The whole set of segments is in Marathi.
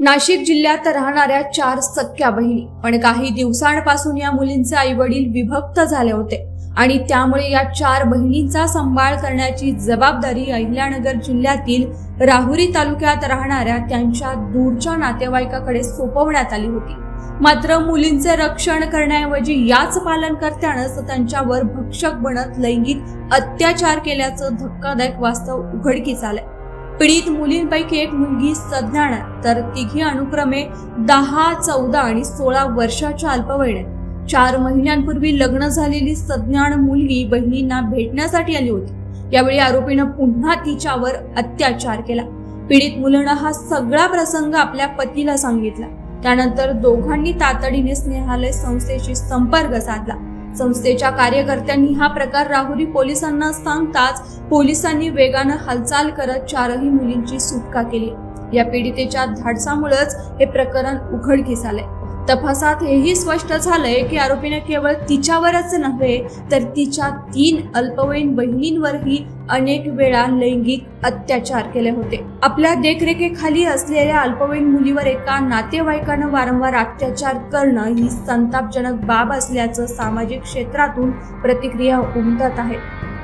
नाशिक जिल्ह्यात राहणाऱ्या चार सख्या बहिणी पण काही दिवसांपासून या मुलींचे आई वडील विभक्त झाले होते आणि त्यामुळे या चार बहिणींचा सांभाळ करण्याची जबाबदारी अहिल्यानगर जिल्ह्यातील राहुरी तालुक्यात राहणाऱ्या त्यांच्या दूरच्या नातेवाईकाकडे सोपवण्यात आली होती. मात्र मुलींचे रक्षण करण्याऐवजी याच पालनकर्त्यानंच त्यांच्यावर भक्षक बनत लैंगिक अत्याचार केल्याचं धक्कादायक वास्तव उघडकीस आलंय. पीडित मुलींपैकी एक मुलगी सज्ञान तर तिघी अनुक्रमे दहा चौदा आणि सोळा वर्षाच्या अल्पवयीन चार महिन्यांपूर्वी लग्न झालेली सज्ञान मुलगी बहिणींना भेटण्यासाठी आली होती. यावेळी आरोपीनं पुन्हा तिच्यावर अत्याचार केला. पीडित मुलीनं हा सगळा प्रसंग आपल्या पतीला सांगितला. त्यानंतर दोघांनी तातडीने स्नेहालय संस्थेशी संपर्क साधला. संस्थेच्या कार्यकर्त्यांनी हा प्रकार राहुरी पोलिसांना सांगताच पोलिसांनी वेगानं हालचाल करत चारही मुलींची सुटका केली. या पीडितेच्या धाडसामुळेच हे प्रकरण उघडकीस आले तपासात हेही स्पष्ट झालंय की आरोपीने केवळ तिच्यावरच नव्हे तर तिच्या तीन अल्पवयीन बहिणींवरही अनेक वेळा लैंगिक अत्याचार केले होते. आपल्या देखरेखीखाली असलेल्या अल्पवयीन मुलीवर एका नातेवाईकानं वारंवार अत्याचार करणं ही संतापजनक बाब असल्याचं सामाजिक क्षेत्रातून प्रतिक्रिया उमटत आहे.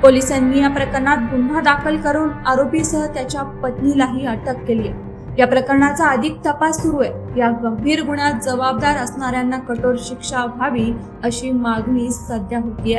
पोलिसांनी या प्रकरणात गुन्हा दाखल करून आरोपीसह त्याच्या पत्नीलाही अटक केली आहे. या प्रकरणाचा अधिक तपास सुरू आहे. या गंभीर गुन्ह्यात जबाबदार असणाऱ्यांना कठोर शिक्षा व्हावी अशी मागणी सध्या होती